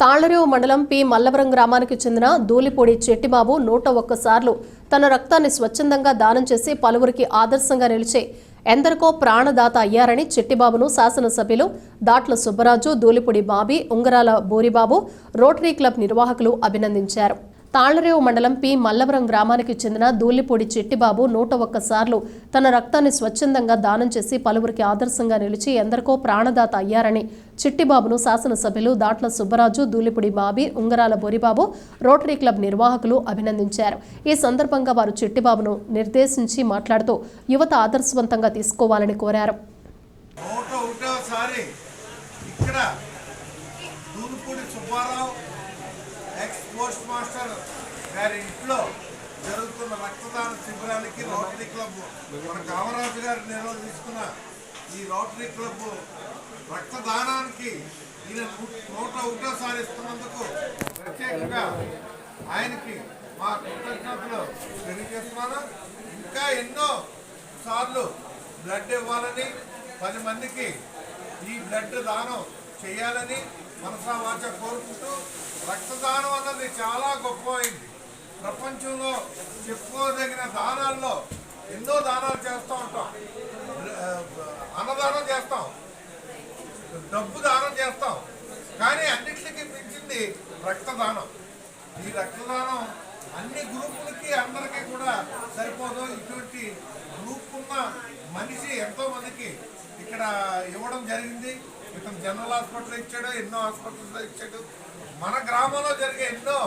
తాళ్ళరేవు మండలం పి. మల్లవరం గ్రామానికి చెందిన దూలిపూడి చెట్టిబాబు నూట ఒక్కసార్లు తన రక్తాన్ని స్వచ్ఛందంగా దానం చేసి పలువురికి ఆదర్శంగా నిలిచే ఎందరికో ప్రాణదాత అయ్యారని చెట్టిబాబును శాసనసభ్యులు దాట్ల సుబ్బరాజు దూలిపూడి బాబీ ఉంగరాల బోరిబాబు రోటరీ క్లబ్ నిర్వాహకులు అభినందించారు. తాళ్ళరేవు మండలం పి. మల్లవరం గ్రామానికి చెందిన దూలిపూడి చెట్టిబాబు నూట ఒక్కసార్లు తన రక్తాన్ని స్వచ్ఛందంగా దానం చేసి పలువురికి ఆదర్శంగా నిలిచి ఎందరికో ప్రాణదాత అయ్యారని చిట్టిబాబును శాసనసభ్యులు దాట్ల సుబ్బరాజు దూలిపూడి బాబి ఉంగరాల బొరిబాబు రోటరీ క్లబ్ నిర్వాహకులు అభినందించారు. ఈ సందర్భంగా వారు చిట్టిబాబును నిర్దేశించి మాట్లాడుతూ యువత ఆదర్శవంతంగా తీసుకోవాలని కోరారు. ఇక్కడ సుబ్బారావు ఎక్స్ పోస్ట్ మాస్టర్ గారి ఇంట్లో జరుగుతున్న రక్తదాన శిబిరానికి రోటరీ క్లబ్ మన కామరాజు గారు నిర్వహిస్తున్న ఈ రోటరీ క్లబ్ రక్తదానానికి ఈయన నూట ఒకటోసారి ఇస్తున్నందుకు ప్రత్యేకంగా ఆయనకి మా కృతజ్ఞతలు తెలియజేస్తున్నాను. ఇంకా ఎన్నో సార్లు బ్లడ్ ఇవ్వాలని పది మందికి ఈ బ్లడ్ దానం చేయాలని మనసా వాచ కోరుకుంటూ రక్తదానం అన్నది చాలా గొప్పమైంది. ప్రపంచంలో చెప్పుకోదగిన దానాల్లో ఎన్నో దానాలు చేస్తూ ఉంటాం. అన్నదానం చేస్తాం. డబ్బు దానం చేస్తాం. కానీ అన్నిటికీ మించింది రక్తదానం. ఈ రక్తదానం అన్ని గ్రూపులకి అందరికీ కూడా సరిపోదు. ఇటువంటి గ్రూప్ ఉన్న మనిషి ఎంతోమందికి ఇక్కడ ఇవ్వడం జరిగింది. ఇతను జనరల్ హాస్పిటల్ ఇచ్చాడు ఎన్నో హాస్పిటల్స్లో ఇచ్చాడు. మన గ్రామంలో జరిగే ఎన్నో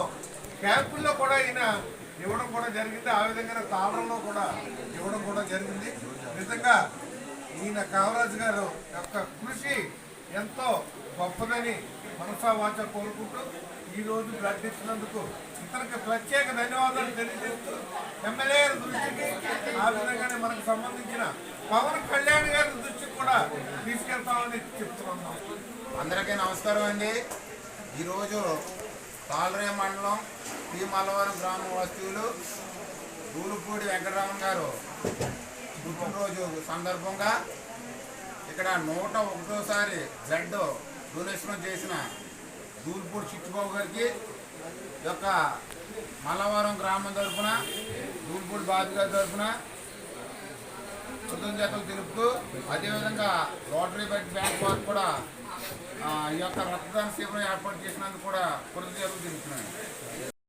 క్యాంపుల్లో కూడా ఈయన ఇవ్వడం కూడా జరిగింది. ఆ విధంగా తాళంలో కూడా ఇవ్వడం కూడా జరిగింది. నిజంగా ఈయన కామరాజు గారు యొక్క కృషి ఎంతో గొప్పదని మనసా వాచ కోరుకుంటూ ఈ రోజు బ్లడ్ ఇచ్చినందుకు ఇతనికి ప్రత్యేక ధన్యవాదాలు తెలియజేస్తూ ఎమ్మెల్యే గారి దృష్టికి ఆ విధంగానే మనకు సంబంధించిన పవన్ కళ్యాణ్ గారి దృష్టికి కూడా తీసుకెళ్తామని చెప్తున్నాం. అందరికీ నమస్కారం అండి. ఈరోజు తాలరే మండలం పి మల్లవరం గ్రామ వస్తువులు దూలుపూడి వెంకటరామన్ గారు పుట్టినరోజు సందర్భంగా ఇక్కడ నూట ఒకటోసారి బ్లడ్ డొనేషన్ చేసిన దూలుపూడి చిట్టుబాబు గారికి యొక్క మల్లవరం గ్రామం తరఫున దూలుపూడి బాబు గారి తరఫున కృతజ్ఞతలు తెలుపుతూ అదేవిధంగా రోటరీ బైక్ బ్యాంక్ వారు కూడా ఈ యొక్క రక్తదాన శిబిరం ఏర్పాటు చేసినందుకు కూడా కృతజ్ఞతలు తెలుపుతున్నాను.